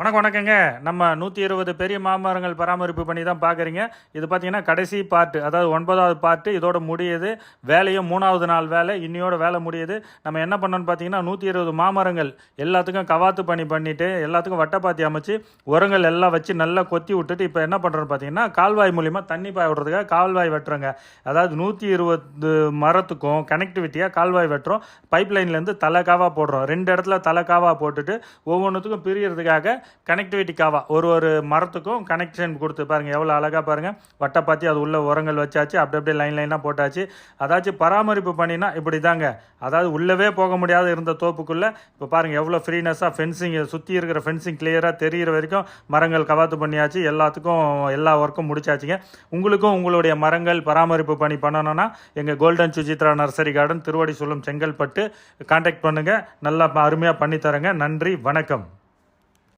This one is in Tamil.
வணக்கம் வணக்கங்க. நம்ம நூற்றி இருபது பெரிய மாமரங்கள் பராமரிப்பு பண்ணி தான் பார்க்குறீங்க இது பார்த்தீங்கன்னா கடைசி பார்ட்டு அதாவது ஒன்பதாவது பார்ட்டு இதோட முடியுது. வேலையும் மூணாவது நாள் வேலை இன்னையோட வேலை முடியுது. நம்ம என்ன பண்ணோன்னு பார்த்தீங்கன்னா நூற்றி இருபது மாமரங்கள் எல்லாத்துக்கும் கவாத்து பண்ணி பண்ணிவிட்டு எல்லாத்துக்கும் வட்டப்பாத்தி அமைச்சு உரங்கள் எல்லாம் வச்சு நல்லா கொத்தி விட்டுட்டு இப்போ என்ன பண்ணுறோன்னு பார்த்தீங்கன்னா கால்வாய் மூலிமா தண்ணி பாய விடுறதுக்காக கால்வாய் வெட்டுறோங்க. அதாவது நூற்றி இருபது மரத்துக்கும் கனெக்டிவிட்டியாக கால்வாய் வெட்டுறோம். பைப் லைன்லேருந்து போடுறோம். ரெண்டு இடத்துல தலைக்காவாக போட்டுட்டு ஒவ்வொன்றுத்துக்கும் பிரியறதுக்காக கனெக்டிவிட்டி காவா ஒரு ஒரு மரத்துக்கும் கனெக்ஷன் கொடுத்து பாருங்கள் எவ்வளோ அழகாக பாருங்கள் வட்டை பார்த்து அது உள்ள உரங்கள் வச்சாச்சு அப்படி அப்படியே லைன் லைனாக போட்டாச்சு. அதாச்சும் பராமரிப்பு பண்ணினா இப்படி தாங்க அதாவது உள்ளவே போக முடியாத இருந்த தோப்புக்குள்ளே இப்போ பாருங்கள் எவ்வளோ ஃப்ரீனஸாக ஃபென்சிங் சுற்றி இருக்கிற ஃபென்சிங் கிளியராக தெரிகிற வரைக்கும் மரங்கள் கவாத்து பண்ணியாச்சு. எல்லாத்துக்கும் எல்லா ஒர்க்கும் முடிச்சாச்சுங்க. உங்களுக்கும் உங்களுடைய மரங்கள் பராமரிப்பு பணி பண்ணணும்னா எங்கள் கோல்டன் சுஜித்ரா நர்சரி கார்டன் திருவடி சொல்லும் செங்கல்பட்டு காண்டாக்ட் பண்ணுங்கள் நல்லா அருமையாக பண்ணித்தரேங்க. நன்றி வணக்கம்.